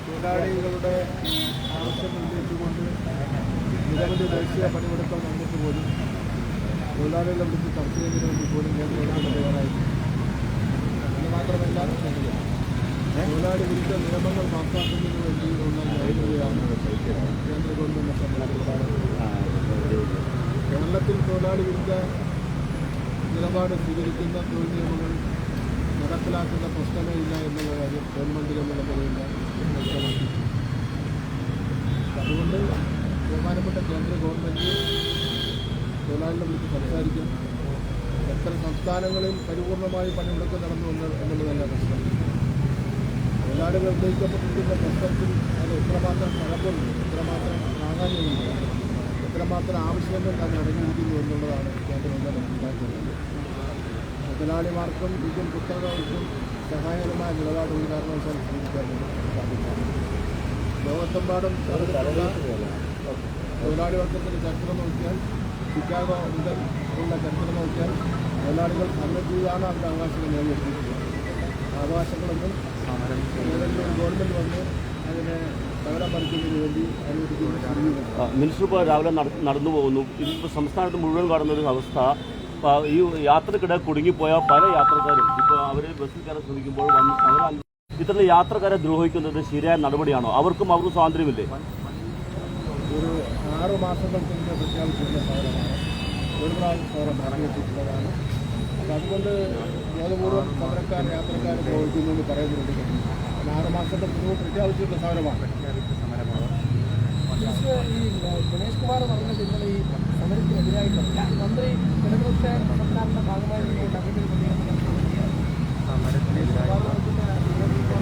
തൊഴിലാളികളുടെ ആവശ്യം ഉന്നയിച്ചുകൊണ്ട് നിരവധി ദേശീയ പണിമുടക്കം വന്നിട്ട് പോലും തൊഴിലാളികളെ വിളിച്ച് ചർച്ച ചെയ്യുന്നതിന് വേണ്ടി പോലും ഞാൻ ഗവൺമെന്റ് തയ്യാറായി എന്ന് മാത്രമല്ല തൊഴിലാളി വിരുദ്ധ നിയമങ്ങൾ പാസാക്കുന്നതിന് വേണ്ടിയുള്ള കേന്ദ്ര സംബന്ധിച്ചിടത്തോളം കേരളത്തിൽ തൊഴിലാളി വിരുദ്ധ നിലപാട് സ്വീകരിക്കുന്ന തൊഴിൽ നിയമങ്ങൾ നടപ്പിലാക്കുന്ന പ്രശ്നമേ ഇല്ല എന്നുള്ള കാര്യം ഗവൺമെന്റ് എന്നുള്ള നിലയിൽ വ്യക്തമാക്കി അതുകൊണ്ട് ബഹുമാനപ്പെട്ട കേന്ദ്ര ഗവൺമെന്റ് തൊഴിലാളികളെ വിളിച്ച് സംസാരിക്കും. എത്ര സംസ്ഥാനങ്ങളിൽ പരിപൂർണമായി പണിമുടക്ക് നടന്നു എന്നുള്ളതല്ല പ്രശ്നം. ഉന്നയിക്കപ്പെട്ടിരിക്കുന്ന പ്രശ്നത്തിൽ അത് എത്രമാത്രം പഴക്കമുണ്ട് എത്രമാത്രം പ്രാധാന്യമുണ്ട് എത്രമാത്രം ആവശ്യങ്ങൾ തന്നെ അടങ്ങിയിരിക്കുന്നു എന്നുള്ളതാണ് കേന്ദ്ര ഗവൺമെന്റ് മനസ്സിലാക്കുന്നത് മുതലാളിമാർക്കും ഇതും കുത്തകകൾക്കും സഹായകരമായ നിലപാട് ഒരു കാരണവശാൽ ലോകത്തെമ്പാടും തൊഴിലാളി വർഗത്തിന്റെ ചരിത്രം നോക്കിയാൽ ചിക്കാഗോ മുതൽ ഉള്ള ചരിത്രം നോക്കിയാൽ തൊഴിലാളികൾ ചെയ്താണ് അവരുടെ അവകാശങ്ങൾ നേടിയെടുത്തിട്ടുള്ളത് അവകാശങ്ങളൊന്നും വന്ന് അതിനെ മിനിസ്റ്റർ ഇപ്പോൾ രാവിലെ നട- നടന്നു പോകുന്നു. ഇപ്പോൾ സംസ്ഥാനത്ത് മുഴുവൻ കാണുന്ന ഒരു അവസ്ഥ. ഈ യാത്രക്കിടെ കുടുങ്ങിപ്പോയ പല യാത്രക്കാരും ഇപ്പോൾ അവർ ബസ്സിൽ കയറാൻ ശ്രമിക്കുമ്പോൾ വന്ന് അവർ ഇത്തരം യാത്രക്കാരെ ദ്രോഹിക്കുന്നത് ശരിയായ നടപടിയാണോ? അവർക്കും അവർക്കും സ്വാതന്ത്ര്യമില്ലേ? ഒരു ആറ് മാസങ്ങൾക്ക് പ്രഖ്യാപിച്ചിട്ടുള്ള സമരമാണ്. ഒരു പ്രാവശ്യം സമരം മാറ്റിവെച്ചിട്ടുള്ളതാണ് അപ്പം അതുകൊണ്ട് ബോധപൂർവം പത്രക്കാർ യാത്രക്കാർ പ്രവർത്തിക്കുന്നു എന്ന് പറയുന്നുണ്ട് കാരണം ആറ് മാസത്തെ പൂർവം പ്രഖ്യാപിച്ചിട്ടുള്ള സമരമാണ് ഈ ഗണേഷ് കുമാർ പറഞ്ഞത് ഇന്നലെ ഈ സമരത്തിനെതിരായിട്ടല്ല മന്ത്രി ഇടതുപക്ഷ സർക്കാരിന്റെ ഭാഗമായി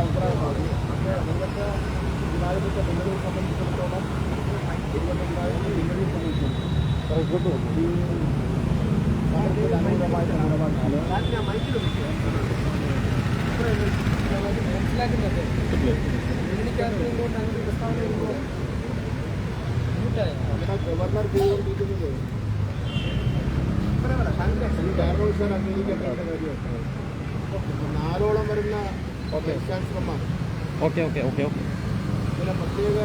അഭിപ്രായമാണ് പക്ഷേ സംബന്ധിച്ചിടത്തോളം സംബന്ധിച്ചിടത്തോളം ഗവർണർ നാലോളം വരുന്ന ഓക്കെ ഓക്കെ ഓക്കെ ഓക്കെ. ചില പ്രത്യേക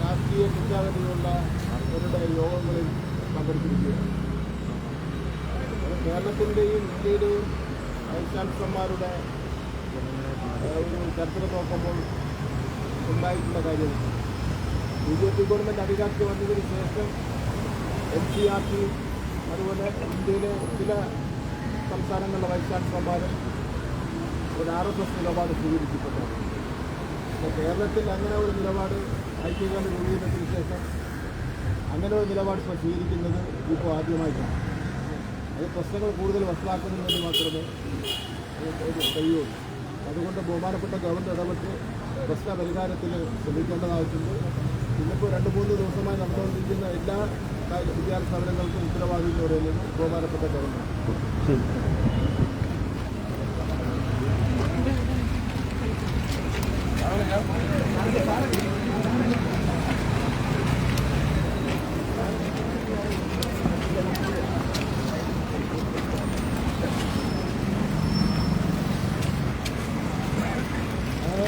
രാഷ്ട്രീയ ചിന്താഗതിയുള്ള അവരുടെ യോഗങ്ങളിൽ പങ്കെടുത്തിരിക്കുകയാണ്. കേരളത്തിന്റെയും ഇന്ത്യയുടെയും വൈസ് ചാൻസലർമാരുടെ ഒരു ചരിത്രം നോക്കുമ്പോൾ ഉണ്ടായിട്ടുള്ള കാര്യം. ബി ജെ പി ഗവൺമെന്റ് അധികാരത്തിൽ വന്നതിന് ശേഷം എൻ സി ആർ ടി അതുപോലെ ഇന്ത്യയിലെ ചില സംസ്ഥാനങ്ങളിലെ വൈസ് ചാൻസലർമാർ ഒരു ആർ എസ് എസ് നിലപാട് സ്വീകരിച്ചിട്ടുണ്ട് അപ്പോൾ കേരളത്തിൽ അങ്ങനെ ഒരു നിലപാട് ഐക്യകാല രൂപീകരണത്തിന് ശേഷം അങ്ങനെ ഒരു നിലപാട് ഇപ്പോൾ സ്വീകരിക്കുന്നത് ഇപ്പോൾ ആദ്യമായിട്ടാണ്. അത് പ്രശ്നങ്ങൾ കൂടുതൽ വഷളാക്കുന്നതിന് മാത്രമേ കഴിയുള്ളൂ അതുകൊണ്ട് ബഹുമാനപ്പെട്ട ഗവൺമെന്റ് ഇടപെട്ട് പ്രശ്ന ശ്രമിക്കേണ്ടത് ശ്രമിക്കേണ്ടതായിട്ടുണ്ട്. ഇന്നിപ്പോൾ രണ്ട് മൂന്ന് ദിവസമായി നടന്നുകൊണ്ടിരിക്കുന്ന എല്ലാ വിദ്യാർത്ഥി സ്ഥാപനങ്ങൾക്കും ഉത്തരവാദി എന്ന് പറയുന്നത് ബഹുമാനപ്പെട്ട government